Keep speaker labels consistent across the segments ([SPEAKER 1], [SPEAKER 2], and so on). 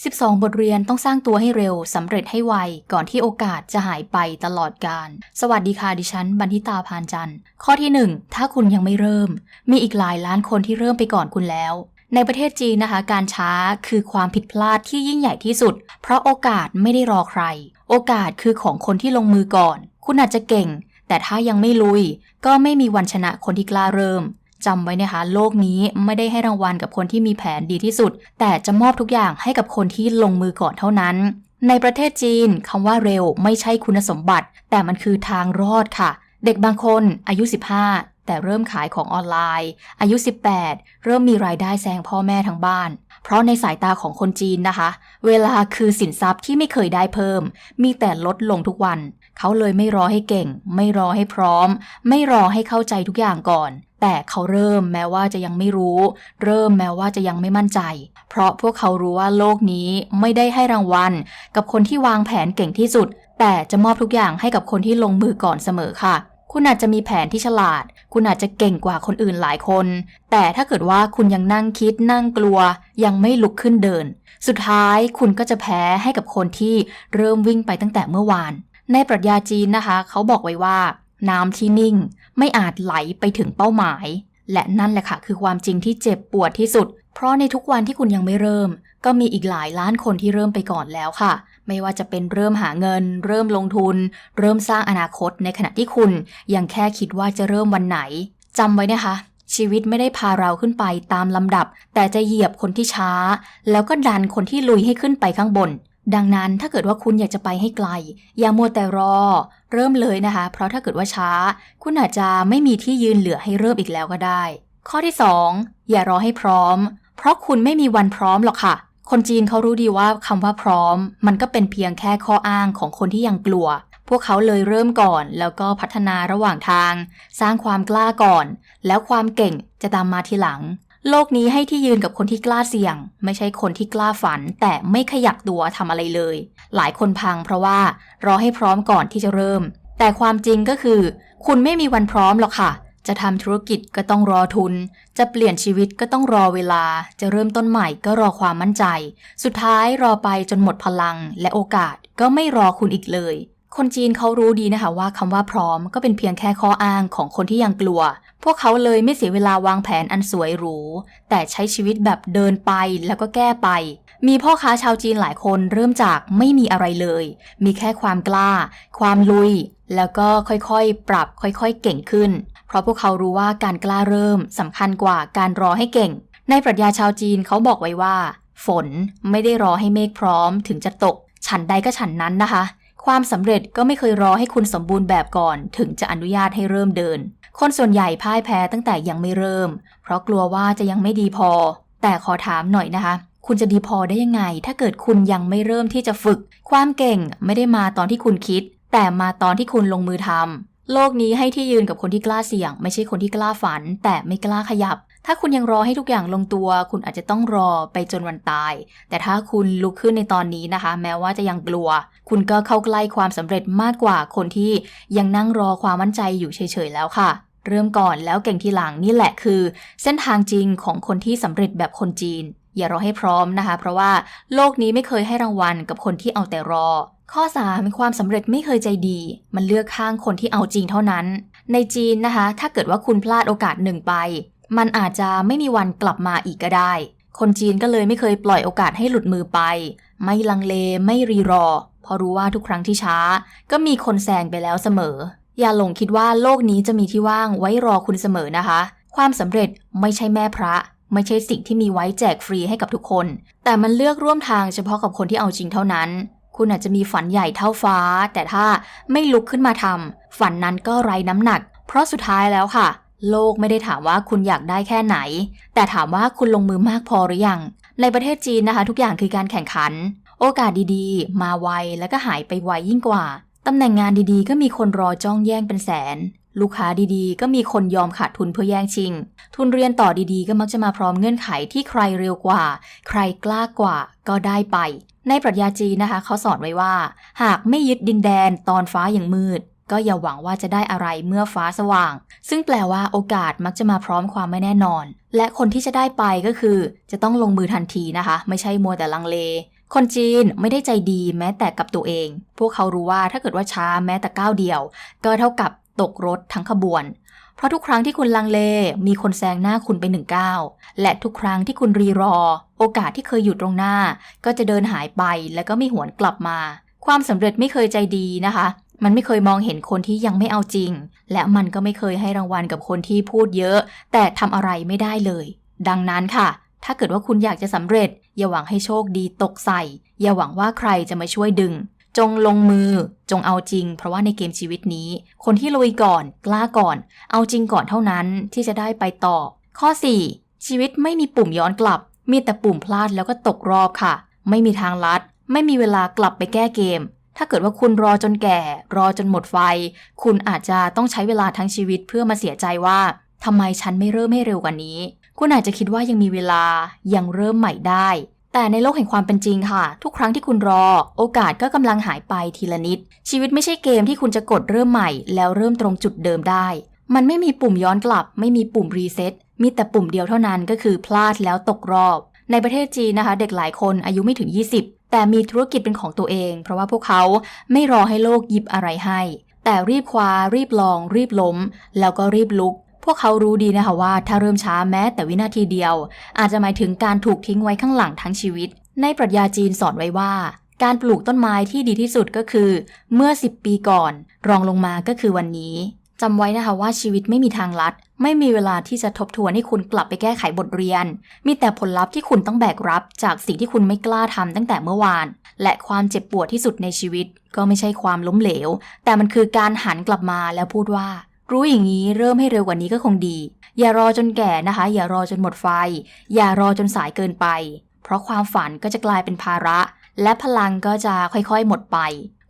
[SPEAKER 1] 12 บทเรียนต้องสร้างตัวให้เร็วสำเร็จให้ไว ก่อนที่โอกาสจะหายไปตลอดกาลสวัสดีค่ะดิฉัน บันทิตาพานจันทร์ ข้อที่ 1 ถ้าคุณยังไม่เริ่ม มีอีกหลายล้านคนที่เริ่มไปก่อนคุณแล้ว ในประเทศจีนนะคะ การช้าคือความผิดพลาดที่ยิ่งใหญ่ที่สุด เพราะโอกาสไม่ได้รอใคร โอกาสคือของคนที่ลงมือก่อน คุณอาจจะเก่ง แต่ถ้ายังไม่ลุย ก็ไม่มีวันชนะคนที่กล้าเริ่ม จำไว้นะคะ โลกนี้ไม่ได้ให้รางวัลกับคนที่มีแผนดีที่สุด แต่จะมอบทุกอย่างให้กับคนที่ลงมือก่อนเท่านั้น ในประเทศจีนคำว่าเร็วไม่ใช่คุณสมบัติ แต่มันคือทางรอดค่ะ เด็กบางคนอายุ 15แต่เริ่มขายของออนไลน์ อายุ 18 เริ่มมีรายได้แซงพ่อแม่ทั้งบ้าน เพราะในสายตาของคนจีนนะคะ เวลาคือสินทรัพย์ที่ไม่เคยได้เพิ่ม มีแต่ลดลงทุกวัน เขาเลยไม่รอให้เก่ง ไม่รอให้พร้อม ไม่รอให้เข้าใจทุกอย่างก่อน แต่เขาเริ่มแม้ว่าจะยังไม่รู้ เริ่มแม้ว่าจะยังไม่มั่นใจ เพราะพวกเขารู้ว่าโลกนี้ไม่ได้ให้รางวัล กับคนที่วางแผนเก่งที่สุด แต่จะมอบทุกอย่างให้กับคนที่ลงมือก่อนเสมอค่ะ คุณอาจจะมีแผนที่ฉลาด คุณอาจจะเก่งกว่าคนอื่นหลายคน แต่ถ้าเกิดว่าคุณยังนั่งคิดนั่งกลัว ยังไม่ลุกขึ้นเดิน สุดท้ายคุณก็จะแพ้ให้กับคนที่เริ่มวิ่งไปตั้งแต่เมื่อวานในปรัชญาจีนนะคะ เขาบอกไว้ว่า น้ำที่นิ่ง ไม่อาจไหลไปถึงเป้าหมาย และนั่นแหละค่ะคือความจริงที่เจ็บปวดที่สุด เพราะในทุกวันที่คุณยังไม่เริ่ม ก็มีอีกหลายล้านคนที่เริ่มไปก่อนแล้วค่ะ ไม่ว่าจะเป็นเริ่มหาเงิน เริ่มลงทุน เริ่มสร้างอนาคตในขณะที่คุณ ยังแค่คิดว่าจะเริ่มวันไหนจำไว้นะคะชีวิตไม่ได้พาเราขึ้นไปตามลำดับ แต่จะเหยียบคนที่ช้า แล้วก็ดันคนที่ลุยให้ขึ้นไปข้างบน ดังนั้นถ้าเกิดว่าคุณอยากจะไปให้ไกล อย่ามัวแต่รอ เริ่มเลยนะคะ เพราะถ้าเกิดว่าช้า คุณอาจจะไม่มีที่ยืนเหลือให้เริ่มอีกแล้วก็ได้ ข้อที่ 2 อย่ารอให้พร้อม เพราะคุณไม่มีวันพร้อมหรอกค่ะ คนจีนเขารู้ดีว่าคำว่าพร้อม มันก็เป็นเพียงแค่ข้ออ้างของคนที่ยังกลัว พวกเขาเลยเริ่มก่อน แล้วก็พัฒนาระหว่างทาง สร้างความกล้าก่อน แล้วความเก่งจะตามมาทีหลัง โลกนี้ให้ที่ยืนกับคนที่กล้าเสี่ยง ไม่ใช่คนที่กล้าฝัน แต่ไม่ขยับตัวทำอะไรเลย หลายคนพังเพราะว่ารอให้พร้อมก่อนที่จะเริ่ม แต่ความจริงก็คือ คุณไม่มีวันพร้อมหรอกค่ะ จะทำธุรกิจก็ต้องรอทุน จะเปลี่ยนชีวิตก็ต้องรอเวลา จะเริ่มต้นใหม่ก็รอความมั่นใจ สุดท้ายรอไปจนหมดพลังและโอกาสก็ไม่รอคุณอีกเลย คนจีนเขารู้ดีนะคะว่าคำว่าพร้อมก็เป็นเพียงแค่ข้ออ้างของคนที่ยังกลัว พวกเขาเลยไม่เสียเวลาวางแผนอันสวยหรู แต่ใช้ชีวิตแบบเดินไปแล้วก็แก้ไป มีพ่อค้าชาวจีนหลายคนเริ่มจากไม่มีอะไรเลย มีแค่ความกล้า ความลุย แล้วก็ค่อยๆ ปรับค่อยๆ เก่งขึ้น เพราะพวกเขารู้ว่าการกล้าเริ่มสำคัญกว่าการรอให้เก่ง ในปรัชญาชาวจีนเขาบอกไว้ว่า ฝนไม่ได้รอให้เมฆพร้อมถึงจะตก ฉันใดก็ฉันนั้นนะคะ ความสำเร็จก็ไม่เคยรอให้คุณสมบูรณ์แบบก่อน ถึงจะอนุญาตให้เริ่มเดิน คนส่วนใหญ่พ่ายแพ้ตั้งแต่ยังไม่เริ่ม เพราะกลัวว่าจะยังไม่ดีพอ แต่ขอถามหน่อยนะคะ คุณจะดีพอได้ยังไง ถ้าเกิดคุณยังไม่เริ่มที่จะฝึก ความเก่งไม่ได้มาตอนที่คุณคิด แต่มาตอนที่คุณลงมือทำ โลกนี้ให้ที่ยืนกับคนที่กล้าเสี่ยง ไม่ใช่คนที่กล้าฝัน แต่ไม่กล้าขยับ ถ้าคุณยังรอให้ทุกอย่างลงตัว คุณอาจจะต้องรอไปจนวันตาย แต่ถ้าคุณลุกขึ้นในตอนนี้นะคะ แม้ว่าจะยังกลัว คุณก็เข้าใกล้ความสำเร็จมากกว่าคนที่ยังนั่งรอความมั่นใจอยู่เฉยๆแล้วค่ะ เริ่มก่อนแล้วเก่งทีหลังนี่แหละคือ เส้นทางจริงของคนที่สำเร็จแบบคนจีนอย่ารอให้พร้อมนะคะ เพราะว่าโลกนี้ไม่เคยให้รางวัลกับคนที่เอาแต่รอ ข้อ 3 ความสำเร็จไม่เคยใจดี มันเลือกข้างคนที่เอาจริงเท่านั้น ในจีนนะคะ ถ้าเกิดว่าคุณพลาดโอกาสหนึ่งไป มันอาจจะไม่มีวันกลับมาอีกก็ได้ คนจีนก็เลยไม่เคยปล่อยโอกาสให้หลุดมือไป ไม่ลังเลไม่รีรอเพราะรู้ว่าทุกครั้งที่ช้า ก็มีคนแซงไปแล้วเสมอ อย่าหลงคิดว่าโลกนี้จะมีที่ว่างไว้รอคุณเสมอนะคะ ความสำเร็จไม่ใช่แม่พระไม่ใช่สิ่งที่มีไว้แจกฟรีให้กับทุกคน แต่มันเลือกร่วมทางเฉพาะกับคนที่เอาจริงเท่านั้น คุณอาจจะมีฝันใหญ่เท่าฟ้า แต่ถ้าไม่ลุกขึ้นมาทำฝันนั้นก็ไร้น้ำหนัก เพราะสุดท้ายแล้วค่ะ โลกไม่ได้ถามว่าคุณอยากได้แค่ไหน แต่ถามว่าคุณลงมือมากพอหรือยัง ในประเทศจีนนะคะ ทุกอย่างคือการแข่งขัน โอกาสดีๆ มาไวแล้วก็หายไปไวยิ่งกว่าตำแหน่งงานดีๆ ก็มีคนรอจ้องแย่งเป็นแสน ลูกค้าดีๆ ก็มีคนยอมขาดทุนเพื่อแย่งชิง ทุนเรียนต่อดีๆ ก็มักจะมาพร้อมเงื่อนไขที่ใครเร็วกว่า ใครกล้ากว่าก็ได้ไป ในปรัชญาจีนนะคะ เขาสอนไว้ว่า หากไม่ยึดดินแดนตอนฟ้าอย่างมืด ก็อย่าหวังว่าจะได้อะไรเมื่อฟ้าสว่าง ซึ่งแปลว่าโอกาสมักจะมาพร้อมความไม่แน่นอน และคนที่จะได้ไปก็คือ จะต้องลงมือทันทีนะคะ ไม่ใช่มัวแต่ลังเลคนจีนไม่ได้ใจดีแม้แต่กับตัวเอง พวกเขารู้ว่าถ้าเกิดว่าช้าแม้แต่ก้าวเดียว ก็เท่ากับ ตกรถทั้งขบวน เพราะทุกครั้งที่คุณลังเลมีคนแซงหน้าคุณไปหนึ่งก้าวและทุกครั้งที่คุณรีรอ โอกาสที่เคยอยู่ตรงหน้า ก็จะเดินหายไปแล้วก็ไม่หวนกลับมา ความสำเร็จไม่เคยใจดีนะคะ มันไม่เคยมองเห็นคนที่ยังไม่เอาจริง และมันก็ไม่เคยให้รางวัลกับคนที่พูดเยอะ แต่ทำอะไรไม่ได้เลย ดังนั้นค่ะ ถ้าเกิดว่าคุณอยากจะสำเร็จ อย่าหวังให้โชคดีตกใส่ อย่าหวังว่าใครจะมาช่วยดึง จงลงมือ จงเอาจริง เพราะว่าในเกมชีวิตนี้ คนที่ลุยก่อน กล้าก่อน เอาจริงก่อนเท่านั้นที่จะได้ไปต่อ ข้อ 4 ชีวิตไม่มีปุ่มย้อนกลับ มีแต่ปุ่มพลาดแล้วก็ตกรอบค่ะ ไม่มีทางลัด ไม่มีเวลากลับไปแก้เกม ถ้าเกิดว่าคุณรอจนแก่ รอจนหมดไฟ คุณอาจจะต้องใช้เวลาทั้งชีวิตเพื่อมาเสียใจว่าทำไมฉันไม่เริ่มให้เร็วกว่านี้ คุณอาจจะคิดว่ายังมีเวลายังเริ่มใหม่ได้ แต่ในโลกแห่งความเป็นจริงค่ะ ทุกครั้งที่คุณรอ โอกาสก็กำลังหายไปทีละนิด ชีวิตไม่ใช่เกมที่คุณจะกดเริ่มใหม่ แล้วเริ่มตรงจุดเดิมได้ มันไม่มีปุ่มย้อนกลับ ไม่มีปุ่มรีเซ็ตมีแต่ปุ่มเดียวเท่านั้นก็คือพลาดแล้วตกรอบ ในประเทศจีนนะคะ เด็กหลายคนอายุไม่ถึง 20 แต่มีธุรกิจเป็นของตัวเอง เพราะว่าพวกเขาไม่รอให้โลกหยิบอะไรให้ แต่รีบคว้ารีบลอง รีบล้ม แล้วก็รีบลุก พวกเขารู้ดีนะคะว่าถ้าเริ่มช้าแม้แต่วินาทีเดียว อาจจะหมายถึงการถูกทิ้งไว้ข้างหลังทั้งชีวิต ในปรัชญาจีนสอนไว้ว่า การปลูกต้นไม้ที่ดีที่สุดก็คือ เมื่อ 10 ปีก่อน รองลงมาก็คือวันนี้จำไว้นะคะว่าชีวิตไม่มีทางลัด ไม่มีเวลาที่จะทบทวนให้คุณกลับไปแก้ไขบทเรียน มีแต่ผลลัพธ์ที่คุณต้องแบกรับจากสิ่งที่คุณไม่กล้าทำตั้งแต่เมื่อวาน และความเจ็บปวดที่สุดในชีวิต ก็ไม่ใช่ความล้มเหลว แต่มันคือการหันกลับมาแล้วพูดว่า รู้อย่างนี้เริ่มให้เร็วกว่านี้ก็คงดี อย่ารอจนแก่นะคะ อย่ารอจนหมดไฟ อย่ารอจนสายเกินไป เพราะความฝันก็จะกลายเป็นภาระ และพลังก็จะค่อยๆหมดไป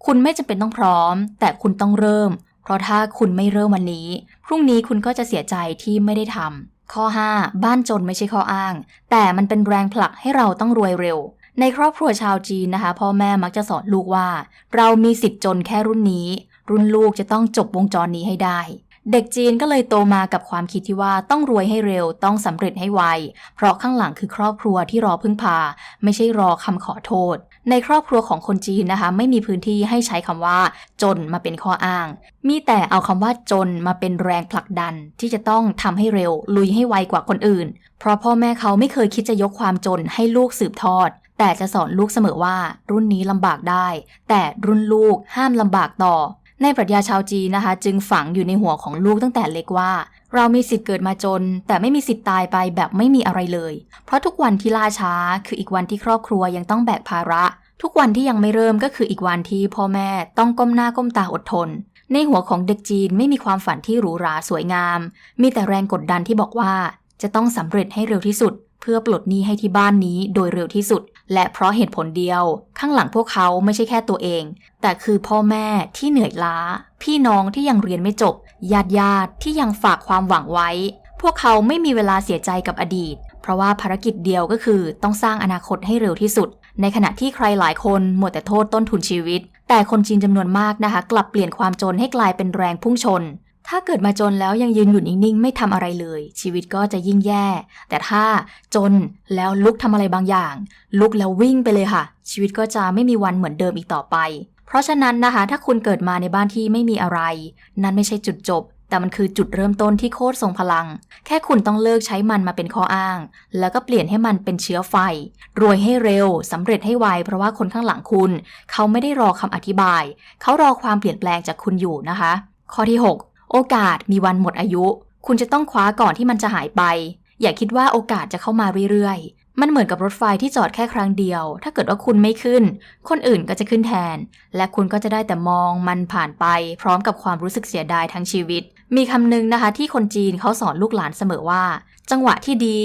[SPEAKER 1] คุณไม่จำเป็นต้องพร้อม แต่คุณต้องเริ่ม เพราะถ้าคุณไม่เริ่มวันนี้ พรุ่งนี้คุณก็จะเสียใจที่ไม่ได้ทำข้อ 5 บ้านจนไม่ใช่ข้ออ้าง แต่มันเป็นแรงผลักให้เราต้องรวยเร็วในครอบครัวชาวจีนนะคะ พ่อแม่มักจะสอนลูกว่า เรามีสิทธิ์จนแค่รุ่นนี้ รุ่นลูกจะต้องจบวงจรนี้ให้ได้ เด็กจีนก็เลยโตมากับความคิดที่ว่าต้องรวยให้เร็วต้องสำเร็จให้ไว เพราะข้างหลังคือครอบครัวที่รอพึ่งพา ไม่ใช่รอคำขอโทษ ในครอบครัวของคนจีนนะคะ ไม่มีพื้นที่ให้ใช้คำว่า จนมาเป็นข้ออ้าง มีแต่เอาคำว่าจนมาเป็นแรงผลักดัน ที่จะต้องทำให้เร็ว ลุยให้ไวกว่าคนอื่น เพราะพ่อแม่เขาไม่เคยคิดจะยกความจนให้ลูกสืบทอดแต่จะสอนลูกเสมอว่ารุ่นนี้ลำบากได้ แต่รุ่นลูกห้ามลำบากต่อ ในปรัชญาชาวจีนนะคะ จึงฝังอยู่ในหัวของลูกตั้งแต่เล็กว่า เรามีสิทธิ์เกิดมาจน แต่ไม่มีสิทธิ์ตายไปแบบไม่มีอะไรเลย เพราะทุกวันที่ล่าช้า คืออีกวันที่ครอบครัวยังต้องแบกภาระ ทุกวันที่ยังไม่เริ่มก็คืออีกวันที่พ่อแม่ต้องก้มหน้าก้มตาอดทน ในหัวของเด็กจีนไม่มีความฝันที่หรูหราสวยงาม มีแต่แรงกดดันที่บอกว่า จะต้องสำเร็จให้เร็วที่สุด เพื่อปลดหนี้ให้ที่บ้านนี้โดยเร็วที่สุด และเพราะเหตุผลเดียว ข้างหลังพวกเขาไม่ใช่แค่ตัวเอง แต่คือพ่อแม่ที่เหนื่อยล้า พี่น้องที่ยังเรียนไม่จบญาติญาติที่ยังฝากความหวังไว้ พวกเขาไม่มีเวลาเสียใจกับอดีต เพราะว่าภารกิจเดียวก็คือต้องสร้างอนาคตให้เร็วที่สุด ในขณะที่ใครหลายคนหมดแต่โทษต้นทุนชีวิต แต่คนจีนจำนวนมากนะคะ กลับเปลี่ยนความจนให้กลายเป็นแรงพุ่งชน ถ้าเกิดมาจนแล้วยังยืนอยู่นิ่งๆ ไม่ทำอะไรเลย ชีวิตก็จะยิ่งแย่ แต่ถ้าจนแล้วลุกทำอะไรบางอย่าง ลุกแล้ววิ่งไปเลยค่ะ ชีวิตก็จะไม่มีวันเหมือนเดิมอีกต่อไป เพราะฉะนั้นนะคะ ถ้าคุณเกิดมาในบ้านที่ไม่มีอะไร นั่นไม่ใช่จุดจบ แต่มันคือจุดเริ่มต้นที่โคตรทรงพลัง แค่คุณต้องเลิกใช้มันมาเป็นข้ออ้าง แล้วก็เปลี่ยนให้มันเป็นเชื้อไฟ รวยให้เร็วสำเร็จให้ไวเพราะว่าคนข้างหลังคุณ เขาไม่ได้รอคำอธิบาย เขารอความเปลี่ยนแปลงจากคุณอยู่นะคะ ข้อที่ 6 โอกาสมีวันหมดอายุ คุณจะต้องคว้าก่อนที่มันจะหายไป อย่าคิดว่าโอกาสจะเข้ามาเรื่อยๆ มันเหมือนกับรถไฟที่จอดแค่ครั้งเดียว ถ้าเกิดว่าคุณไม่ขึ้น คนอื่นก็จะขึ้นแทน และคุณก็จะได้แต่มองมันผ่านไป พร้อมกับความรู้สึกเสียดายทั้งชีวิต มีคำหนึ่งนะคะ ที่คนจีนเขาสอนลูกหลานเสมอว่า จังหวะที่ดี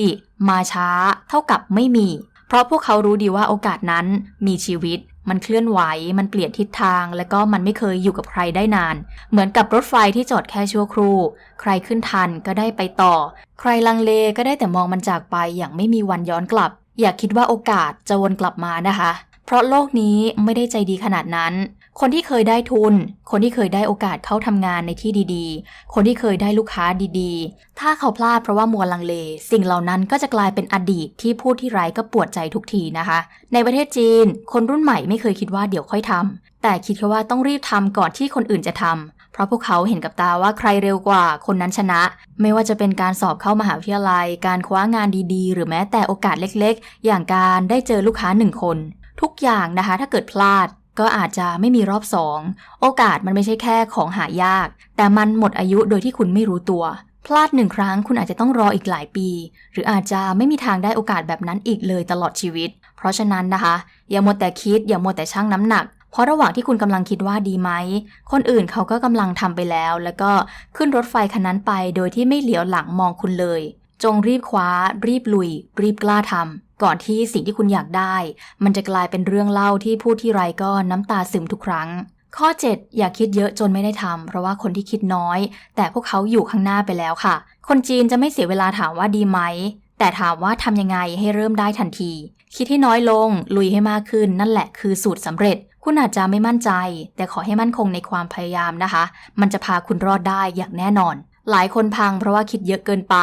[SPEAKER 1] มาช้า เท่ากับไม่มี เพราะพวกเขารู้ดีว่าโอกาสนั้นมีชีวิต มันเคลื่อนไหว มันเปลี่ยนทิศทาง และก็มันไม่เคยอยู่กับใครได้นาน เหมือนกับรถไฟที่จอดแค่ชั่วครู่ ใครขึ้นทันก็ได้ไปต่อ ใครลังเลก็ได้แต่มองมันจากไปอย่างไม่มีวันย้อนกลับ อย่าคิดว่าโอกาสจะวนกลับมานะคะ เพราะโลกนี้ไม่ได้ใจดีขนาดนั้น คนที่เคยได้ทุน คนที่เคยได้โอกาสเข้าทำงานในที่ดีๆ คนที่เคยได้ลูกค้าดีๆ ถ้าเขาพลาดเพราะว่ามัวลังเล สิ่งเหล่านั้นก็จะกลายเป็นอดีตที่พูดที่ไรก็ปวดใจทุกทีนะคะ ในประเทศจีน คนรุ่นใหม่ไม่เคยคิดว่าเดี๋ยวค่อยทำแต่คิดแค่ว่าต้องรีบทำก่อนที่คนอื่นจะทำเพราะพวกเขาเห็นกับตาว่าใครเร็วกว่าคนนั้นชนะ ไม่ว่าจะเป็นการสอบเข้ามหาวิทยาลัย การคว้างานดีๆ หรือแม้แต่โอกาสเล็กๆ อย่างการได้เจอลูกค้าหนึ่งคน ทุกอย่างนะคะ ถ้าเกิดพลาด ก็อาจจะไม่มีรอบสอง โอกาสมันไม่ใช่แค่ของหายาก แต่มันหมดอายุโดยที่คุณไม่รู้ตัว พลาดหนึ่งครั้งคุณอาจจะต้องรออีกหลายปี หรืออาจจะไม่มีทางได้โอกาสแบบนั้นอีกเลยตลอดชีวิต เพราะฉะนั้นนะคะ อย่ามัวแต่คิด อย่ามัวแต่ชั่งน้ำหนัก เพราะระหว่างที่คุณกำลังคิดว่าดีไหม คนอื่นเขาก็กำลังทำไปแล้ว แล้วก็ขึ้นรถไฟคันนั้นไป โดยที่ไม่เหลียวหลังมองคุณเลย จงรีบคว้า รีบลุย รีบกล้าทำ ก่อนที่สิ่งที่คุณอยากได้ มันจะกลายเป็นเรื่องเล่าที่พูดที่ไรก็น้ำตาซึมทุกครั้ง ข้อ 7 อย่าคิดเยอะจนไม่ได้ทำเพราะว่าคนที่คิดน้อย แต่พวกเขาอยู่ข้างหน้าไปแล้วค่ะ คนจีนจะไม่เสียเวลาถามว่าดีไหม แต่ถามว่าทำยังไงให้เริ่มได้ทันที คิดให้น้อยลง ลุยให้มากขึ้น นั่นแหละคือสูตรสำเร็จ คุณอาจจะไม่มั่นใจ แต่ขอให้มั่นคงในความพยายามนะคะ มันจะพาคุณรอดได้อย่างแน่นอนหลายคนพังเพราะว่าคิดเยอะเกินไป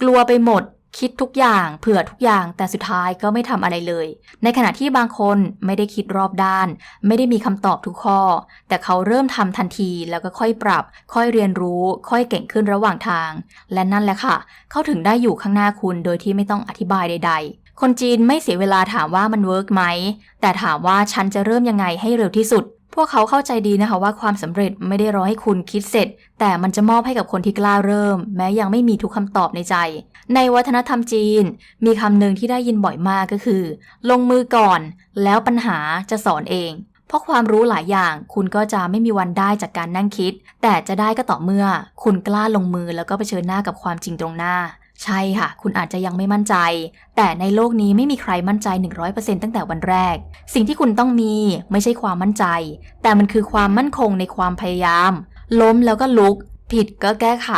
[SPEAKER 1] กลัวไปหมด คิดทุกอย่างเผื่อทุกอย่างแต่สุดท้ายก็ไม่ทำอะไรเลย ในขณะที่บางคนไม่ได้คิดรอบด้าน ไม่ได้มีคำตอบทุกข้อ แต่เขาเริ่มทำทันทีแล้วก็ค่อยปรับ ค่อยเรียนรู้ ค่อยเก่งขึ้นระหว่างทาง และนั่นแหละค่ะ เขาถึงได้อยู่ข้างหน้าคุณโดยที่ไม่ต้องอธิบายใด ๆคนจีนไม่เสียเวลาถามว่ามันเวิร์กไหม แต่ถามว่าฉันจะเริ่มยังไงให้เร็วที่สุด พวกเขาเข้าใจดีนะคะว่าความสำเร็จไม่ได้รอให้คุณคิดเสร็จ แต่มันจะมอบให้กับคนที่กล้าเริ่ม แม้ยังไม่มีทุกคำตอบในใจ ในวัฒนธรรมจีน มีคำหนึ่งที่ได้ยินบ่อยมากก็คือ ลงมือก่อน แล้วปัญหาจะสอนเอง เพราะความรู้หลายอย่าง คุณก็จะไม่มีวันได้จากการนั่งคิด แต่จะได้ก็ต่อเมื่อ คุณกล้าลงมือแล้วก็เผชิญหน้ากับความจริงตรงหน้า ใช่ค่ะ คุณอาจจะยังไม่มั่นใจ แต่ในโลกนี้ไม่มีใครมั่นใจ 100%ตั้งแต่วันแรก สิ่งที่คุณต้องมีไม่ใช่ความมั่นใจ แต่มันคือความมั่นคงในความพยายาม ล้มแล้วก็ลุก ผิดก็แก้ไข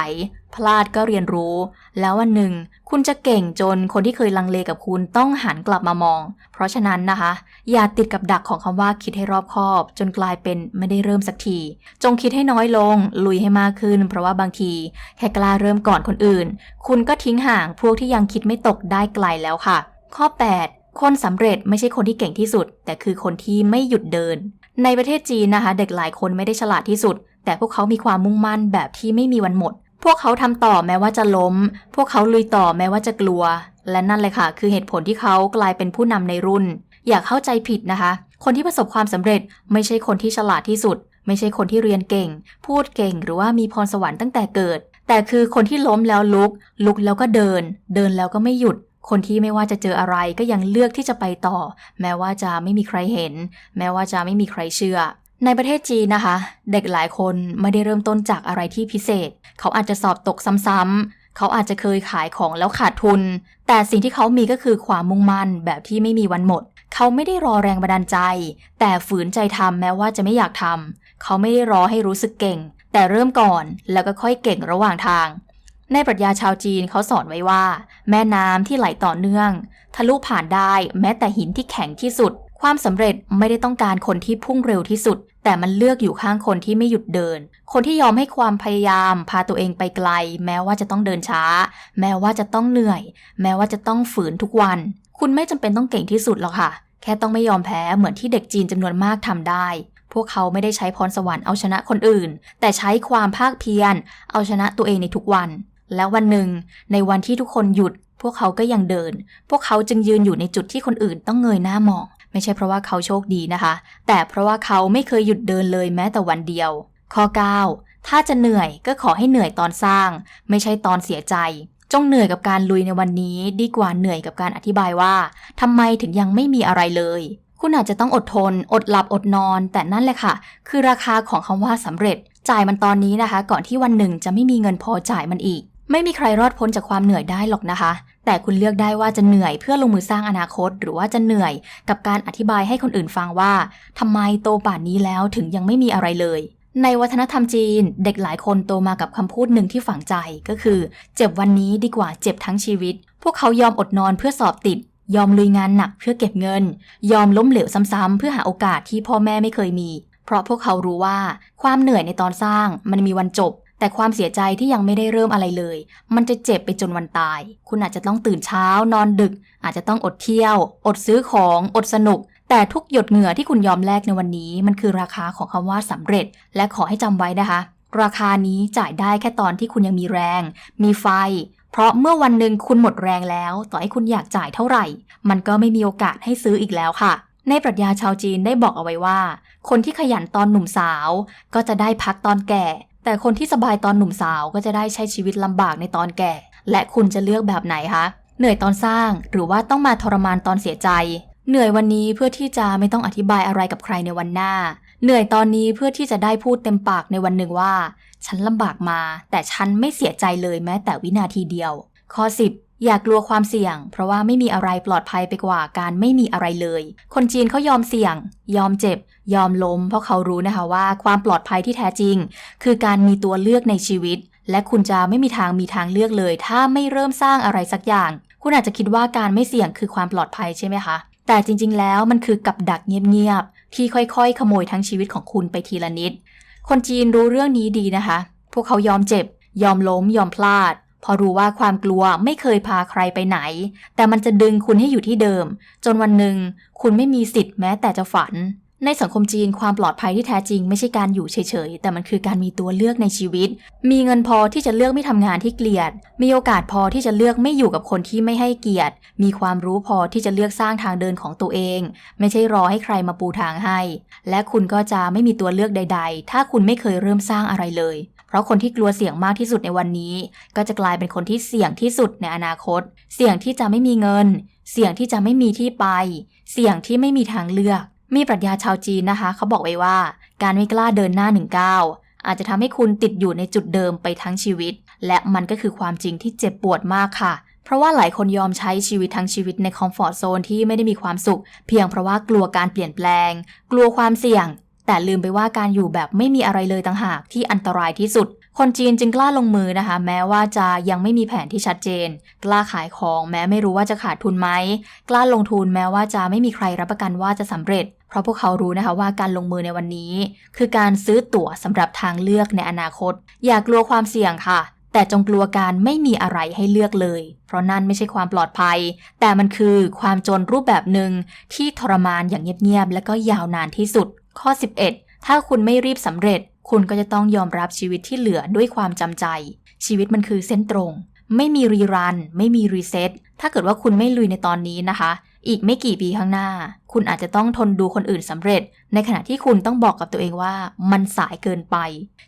[SPEAKER 1] พลาดก็เรียนรู้ แล้ววันหนึ่ง คุณจะเก่งจนคนที่เคยลังเลกับคุณต้องหันกลับมามอง เพราะฉะนั้นนะคะ อย่าติดกับดักของคำว่าคิดให้รอบคอบ จนกลายเป็นไม่ได้เริ่มสักที จงคิดให้น้อยลง ลุยให้มากขึ้น เพราะว่าบางที แค่กล้าเริ่มก่อนคนอื่น คุณก็ทิ้งห่างพวกที่ยังคิดไม่ตกได้ไกลแล้วค่ะ ข้อ 8 คนสำเร็จไม่ใช่คนที่เก่งที่สุด แต่คือคนที่ไม่หยุดเดิน ในประเทศจีนนะคะ เด็กหลายคนไม่ได้ฉลาดที่สุดแต่พวกเขามีความมุ่งมั่นแบบที่ไม่มีวันหมด พวกเขาทำต่อแม้ว่าจะล้ม พวกเขาลุยต่อแม้ว่าจะกลัว และนั่นเลยค่ะ คือเหตุผลที่เขากลายเป็นผู้นำในรุ่น อย่าเข้าใจผิดนะคะ คนที่ประสบความสำเร็จไม่ใช่คนที่ฉลาดที่สุด ไม่ใช่คนที่เรียนเก่ง พูดเก่งหรือว่ามีพรสวรรค์ตั้งแต่เกิด แต่คือคนที่ล้มแล้วลุก ลุกแล้วก็เดิน เดินแล้วก็ไม่หยุดคนที่ไม่ว่าจะเจออะไรก็ยังเลือกที่จะไปต่อ แม้ว่าจะไม่มีใครเห็น แม้ว่าจะไม่มีใครเชื่อ ในประเทศจีนนะคะ เด็กหลายคนไม่ได้เริ่มต้นจากอะไรที่พิเศษ เขาอาจจะสอบตกซ้ำๆเขาอาจจะเคยขายของแล้วขาดทุน แต่สิ่งที่เขามีก็คือความมุ่งมั่นแบบที่ไม่มีวันหมด เขาไม่ได้รอแรงบันดาลใจ แต่ฝืนใจทำแม้ว่าจะไม่อยากทำเขาไม่ได้รอให้รู้สึกเก่ง แต่เริ่มก่อนแล้วก็ค่อยเก่งระหว่างทาง ในปรัชญาชาวจีนเขาสอนไว้ว่า แม่น้ำที่ไหลต่อเนื่อง ทะลุผ่านได้แม้แต่หินที่แข็งที่สุดความสำเร็จไม่ได้ต้องการคนที่พุ่งเร็วที่สุด แต่มันเลือกอยู่ข้างคนที่ไม่หยุดเดิน คนที่ยอมให้ความพยายาม พาตัวเองไปไกล แม้ว่าจะต้องเดินช้า แม้ว่าจะต้องเหนื่อย แม้ว่าจะต้องฝืนทุกวัน คุณไม่จำเป็นต้องเก่งที่สุดหรอกค่ะ แค่ต้องไม่ยอมแพ้เหมือนที่เด็กจีนจำนวนมากทำได้ พวกเขาไม่ได้ใช้พรสวรรค์เอาชนะคนอื่น แต่ใช้ความภาคเพียรเอาชนะตัวเองในทุกวัน แล้ววันหนึ่ง ในวันที่ทุกคนหยุด พวกเขาก็ยังเดิน พวกเขาจึงยืนอยู่ในจุดที่คนอื่นต้องเงยหน้ามอง ไม่ใช่เพราะว่าเขาโชคดีนะคะ แต่เพราะว่าเขาไม่เคยหยุดเดินเลยแม้แต่วันเดียว ข้อ 9 ถ้าจะเหนื่อยก็ขอให้เหนื่อยตอนสร้าง ไม่ใช่ตอนเสียใจ จงเหนื่อยกับการลุยในวันนี้ ดีกว่าเหนื่อยกับการอธิบายว่าทำไมถึงยังไม่มีอะไรเลย คุณอาจจะต้องอดทน อดหลับอดนอน แต่นั่นแหละค่ะ คือราคาของคำว่าสำเร็จ จ่ายมันตอนนี้นะคะ ก่อนที่วันหนึ่งจะไม่มีเงินพอจ่ายมันอีก ไม่มีใครรอดพ้นจากความเหนื่อยได้หรอกนะคะ แต่คุณเลือกได้ว่าจะเหนื่อยเพื่อลงมือสร้างอนาคต หรือว่าจะเหนื่อยกับการอธิบายให้คนอื่นฟังว่าทำไมโตป่านนี้แล้วถึงยังไม่มีอะไรเลย ในวัฒนธรรมจีน เด็กหลายคนโตมากับคำพูดหนึ่งที่ฝังใจก็คือ เจ็บวันนี้ดีกว่าเจ็บทั้งชีวิต พวกเขายอมอดนอนเพื่อสอบติด ยอมลุยงานหนักเพื่อเก็บเงิน ยอมล้มเหลวซ้ำๆเพื่อหาโอกาสที่พ่อแม่ไม่เคยมี เพราะพวกเขารู้ว่าความเหนื่อยในตอนสร้างมันมีวันจบ แต่ความเสียใจที่ยังไม่ได้เริ่มอะไรเลย มันจะเจ็บไปจนวันตาย คุณอาจจะต้องตื่นเช้า นอนดึก อาจจะต้องอดเที่ยว อดซื้อของ อดสนุก แต่ทุกหยดเหงื่อที่คุณยอมแลกในวันนี้ มันคือราคาของคำว่าสำเร็จ และขอให้จำไว้นะคะ ราคานี้จ่ายได้แค่ตอนที่คุณยังมีแรง มีไฟเพราะเมื่อวันหนึ่งคุณหมดแรงแล้ว ต่อให้คุณอยากจ่ายเท่าไหร่ มันก็ไม่มีโอกาสให้ซื้ออีกแล้วค่ะ ในปรัชญาชาวจีนได้บอกเอาไว้ว่า คนที่ขยันตอนหนุ่มสาว ก็จะได้พักตอนแก่ แต่คนที่สบายตอนหนุ่มสาวก็จะได้ใช้ชีวิตลำบากในตอนแก่ และคุณจะเลือกแบบไหนคะ เหนื่อยตอนสร้างหรือว่าต้องมาทรมานตอนเสียใจ เหนื่อยวันนี้เพื่อที่จะไม่ต้องอธิบายอะไรกับใครในวันหน้า เหนื่อยตอนนี้เพื่อที่จะได้พูดเต็มปากในวันหนึ่งว่า ฉันลำบากมา แต่ฉันไม่เสียใจเลยแม้แต่วินาทีเดียว ข้อ 10 อย่ากลัวความเสี่ยง เพราะว่าไม่มีอะไรปลอดภัยไปกว่าการไม่มีอะไรเลย คนจีนเขายอมเสี่ยง ยอมเจ็บ ยอมล้ม เพราะเขารู้นะคะว่าความปลอดภัยที่แท้จริง คือการมีตัวเลือกในชีวิต และคุณจะไม่มีทางมีทางเลือกเลย ถ้าไม่เริ่มสร้างอะไรสักอย่าง คุณอาจจะคิดว่าการไม่เสี่ยงคือความปลอดภัยใช่ไหมคะ แต่จริง ๆ แล้วมันคือกับดักเงียบๆที่ค่อยๆ ขโมยทั้งชีวิตของคุณไปทีละนิด คนจีนรู้เรื่องนี้ดีนะคะ พวกเขายอมเจ็บ ยอมล้ม ยอมพลาด พอรู้ว่าความกลัวไม่เคยพาใครไปไหน แต่มันจะดึงคุณให้อยู่ที่เดิม จนวันหนึ่งคุณไม่มีสิทธิ์แม้แต่จะฝัน ในสังคมจีนความปลอดภัยที่แท้จริงไม่ใช่การอยู่เฉยๆ แต่มันคือการมีตัวเลือกในชีวิต มีเงินพอที่จะเลือกไม่ทำงานที่เกลียด มีโอกาสพอที่จะเลือกไม่อยู่กับคนที่ไม่ให้เกียรติ มีความรู้พอที่จะเลือกสร้างทางเดินของตัวเอง ไม่ใช่รอให้ใครมาปูทางให้ และคุณก็จะไม่มีตัวเลือกใด ๆ ถ้าคุณไม่เคยเริ่มสร้างอะไรเลย เพราะคนที่กลัวเสี่ยงมากที่สุดในวันนี้ ก็จะกลายเป็นคนที่เสี่ยงที่สุดในอนาคต เสี่ยงที่จะไม่มีเงิน เสี่ยงที่จะไม่มีที่ไป เสี่ยงที่ไม่มีทางเลือก มีปรัชญาชาวจีนนะคะ เขาบอกไว้ว่า การไม่กล้าเดินหน้าหนึ่งก้าวอาจจะทำให้คุณติดอยู่ในจุดเดิมไปทั้งชีวิต และมันก็คือความจริงที่เจ็บปวดมากค่ะเพราะว่าหลายคนยอมใช้ชีวิตทั้งชีวิตในคอมฟอร์ทโซนที่ไม่ได้มีความสุข เพียงเพราะว่ากลัวการเปลี่ยนแปลง กลัวความเสี่ยง แต่ลืมไปว่าการอยู่แบบไม่มีอะไรเลยต่างหากที่อันตรายที่สุด คนจีนจึงกล้าลงมือนะคะ แม้ว่าจะยังไม่มีแผนที่ชัดเจน กล้าขายของแม้ไม่รู้ว่าจะขาดทุนไหม กล้าลงทุนแม้ว่าจะไม่มีใครรับประกันว่าจะสำเร็จ เพราะพวกเขารู้นะคะว่าการลงมือในวันนี้ คือการซื้อตั๋วสำหรับทางเลือกในอนาคต อย่ากลัวความเสี่ยงค่ะ แต่จงกลัวการไม่มีอะไรให้เลือกเลย เพราะนั่นไม่ใช่ความปลอดภัย แต่มันคือความจนรูปแบบหนึ่งที่ทรมานอย่างเงียบๆและก็ยาวนานที่สุด ข้อ 11 ถ้าคุณไม่รีบสำเร็จ คุณก็จะต้องยอมรับชีวิตที่เหลือด้วยความจำใจ ชีวิตมันคือเส้นตรง ไม่มีรีรัน ไม่มีรีเซ็ตถ้าเกิดว่าคุณไม่ลุยในตอนนี้นะคะ อีกไม่กี่ปีข้างหน้า คุณอาจจะต้องทนดูคนอื่นสำเร็จ ในขณะที่คุณต้องบอกกับตัวเองว่ามันสายเกินไป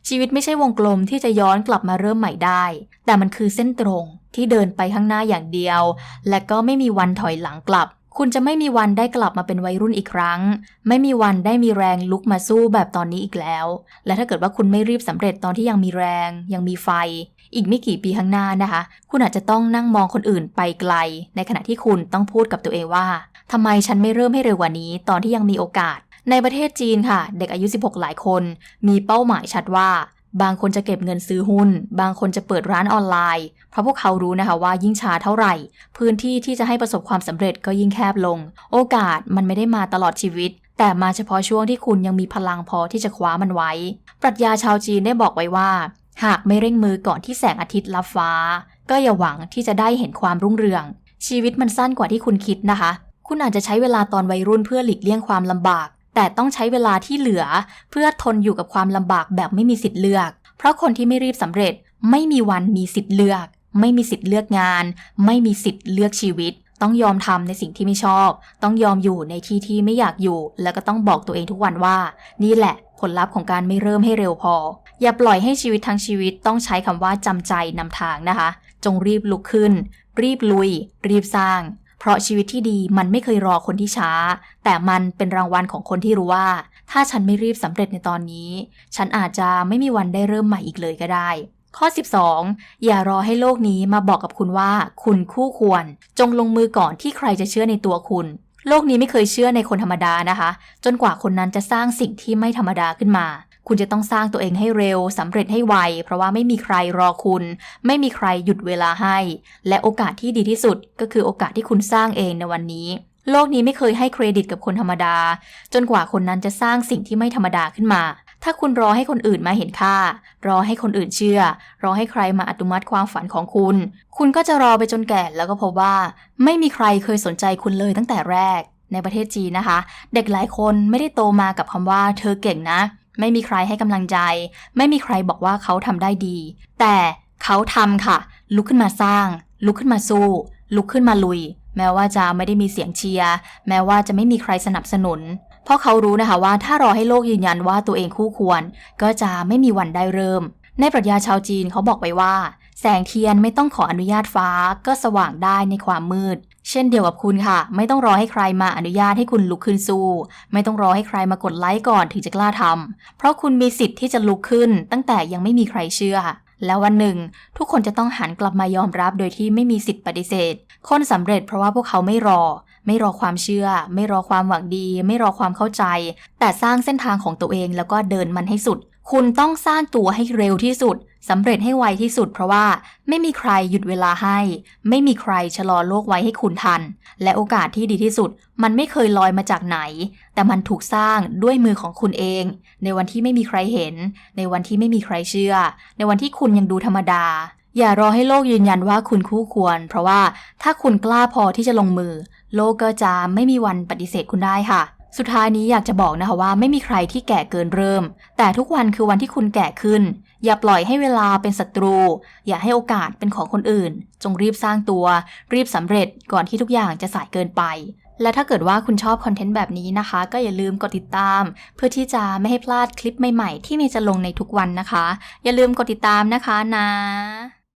[SPEAKER 1] ชีวิตไม่ใช่วงกลมที่จะย้อนกลับมาเริ่มใหม่ได้ แต่มันคือเส้นตรงที่เดินไปข้างหน้าอย่างเดียว และก็ไม่มีวันถอยหลังกลับ คุณจะไม่มีวันได้กลับมาเป็นวัยรุ่นอีกครั้ง ไม่มีวันได้มีแรงลุกมาสู้แบบตอนนี้อีกแล้ว และถ้าเกิดว่าคุณไม่รีบสำเร็จตอนที่ยังมีแรง ยังมีไฟ อีกไม่กี่ปีข้างหน้านะคะ คุณอาจจะต้องนั่งมองคนอื่นไปไกล ในขณะที่คุณต้องพูดกับตัวเองว่าทำไมฉันไม่เริ่มให้เร็วกว่านี้ ตอนที่ยังมีโอกาส ในประเทศจีนค่ะ เด็กอายุ 16 หลายคน มีเป้าหมายชัดว่า บางคนจะเก็บเงินซื้อหุ้น บางคนจะเปิดร้านออนไลน์ เพราะพวกเขารู้นะคะว่ายิ่งช้าเท่าไหร่ พื้นที่ที่จะให้ประสบความสำเร็จก็ยิ่งแคบลง โอกาสมันไม่ได้มาตลอดชีวิต แต่มาเฉพาะช่วงที่คุณยังมีพลังพอที่จะคว้ามันไว้ ปรัชญาชาวจีนได้บอกไว้ว่า หากไม่เร่งมือก่อนที่แสงอาทิตย์ลับฟ้า ก็อย่าหวังที่จะได้เห็นความรุ่งเรือง ชีวิตมันสั้นกว่าที่คุณคิดนะคะ คุณอาจจะใช้เวลาตอนวัยรุ่นเพื่อหลีกเลี่ยงความลำบาก แต่ต้องใช้เวลาที่เหลือ เพื่อทนอยู่กับความลำบากแบบไม่มีสิทธิ์เลือก เพราะคนที่ไม่รีบสำเร็จไม่มีวันมีสิทธิ์เลือก ไม่มีสิทธิ์เลือกงาน ไม่มีสิทธิ์เลือกชีวิต ต้องยอมทำในสิ่งที่ไม่ชอบ ต้องยอมอยู่ในที่ที่ไม่อยากอยู่ แล้วก็ต้องบอกตัวเองทุกวันว่า นี่แหละผลลัพธ์ของการไม่เริ่มให้เร็วพอ อย่าปล่อยให้ชีวิตทั้งชีวิตต้องใช้คำว่าจำใจนำทางนะคะ จงรีบลุกขึ้น รีบลุย รีบสร้าง เพราะชีวิตที่ดีมันไม่เคยรอคนที่ช้า แต่มันเป็นรางวัลของคนที่รู้ว่า ถ้าฉันไม่รีบสำเร็จในตอนนี้ ฉันอาจจะไม่มีวันได้เริ่มใหม่อีกเลยก็ได้ ข้อ 12 อย่ารอให้โลกนี้มาบอกกับคุณว่า คุณคู่ควร จงลงมือก่อนที่ใครจะเชื่อในตัวคุณโลกนี้ไม่เคยเชื่อในคนธรรมดานะคะ จนกว่าคนนั้นจะสร้างสิ่งที่ไม่ธรรมดาขึ้นมา คุณจะต้องสร้างตัวเองให้เร็วสำเร็จให้ไว เพราะว่าไม่มีใครรอคุณ ไม่มีใครหยุดเวลาให้ และโอกาสที่ดีที่สุดก็คือโอกาสที่คุณสร้างเองในวันนี้ โลกนี้ไม่เคยให้เครดิตกับคนธรรมดา จนกว่าคนนั้นจะสร้างสิ่งที่ไม่ธรรมดาขึ้นมาถ้าคุณรอให้คนอื่นมาเห็นค่า รอให้คนอื่นเชื่อ รอให้ใครมาอนุมัติความฝันของคุณ คุณก็จะรอไปจนแก่แล้วก็พบว่า ไม่มีใครเคยสนใจคุณเลยตั้งแต่แรก ในประเทศจีนนะคะ เด็กหลายคนไม่ได้โตมากับคำว่า เธอเก่งนะ ไม่มีใครให้กำลังใจ ไม่มีใครบอกว่าเขาทำได้ดี แต่เขาทำค่ะ ลุกขึ้นมาสร้าง ลุกขึ้นมาสู้ ลุกขึ้นมาลุย แม้ว่าจะไม่ได้มีเสียงเชียร์ แม้ว่าจะไม่มีใครสนับสนุน เพราะเขารู้นะคะว่าถ้ารอให้โลกยืนยันว่าตัวเองคู่ควร ก็จะไม่มีวันได้เริ่ม ในปรัชญาชาวจีนเขาบอกไว้ว่า แสงเทียนไม่ต้องขออนุญาตฟ้า ก็สว่างได้ในความมืด เช่นเดียวกับคุณค่ะ ไม่ต้องรอให้ใครมาอนุญาตให้คุณลุกขึ้นสู้ ไม่ต้องรอให้ใครมากดไลค์ก่อนถึงจะกล้าทำเพราะคุณมีสิทธิ์ที่จะลุกขึ้น ตั้งแต่ยังไม่มีใครเชื่อ แล้ววันหนึ่ง ทุกคนจะต้องหันกลับมายอมรับโดยที่ไม่มีสิทธิ์ปฏิเสธ คนสำเร็จเพราะว่าพวกเขาไม่รอ ไม่รอความเชื่อ ไม่รอความหวังดี ไม่รอความเข้าใจ แต่สร้างเส้นทางของตัวเองแล้วก็เดินมันให้สุด คุณต้องสร้างตัวให้เร็วที่สุดสำเร็จให้ไวที่สุด เพราะว่าไม่มีใครหยุดเวลาให้ ไม่มีใครชะลอโลกไว้ให้คุณทัน และโอกาสที่ดีที่สุด มันไม่เคยลอยมาจากไหน แต่มันถูกสร้างด้วยมือของคุณเอง ในวันที่ไม่มีใครเห็น ในวันที่ไม่มีใครเชื่อ ในวันที่คุณยังดูธรรมดา อย่ารอให้โลกยืนยันว่าคุณคู่ควร เพราะว่าถ้าคุณกล้าพอที่จะลงมือ โลกก็จะไม่มีวันปฏิเสธคุณได้ค่ะ สุดท้ายนี้อยากจะบอกนะคะว่าไม่มีใครที่แก่เกินเริ่ม แต่ทุกวันคือวันที่คุณแก่ขึ้น อย่าปล่อยให้เวลาเป็นศัตรู อย่าให้โอกาสเป็นของคนอื่น จงรีบสร้างตัว รีบสำเร็จก่อนที่ทุกอย่างจะสายเกินไป และถ้าเกิดว่าคุณชอบคอนเทนต์แบบนี้นะคะ ก็อย่าลืมกดติดตาม เพื่อที่จะไม่ให้พลาดคลิปใหม่ๆ ที่เมย์จะลงในทุกวันนะคะ อย่าลืมกดติดตามนะคะนะ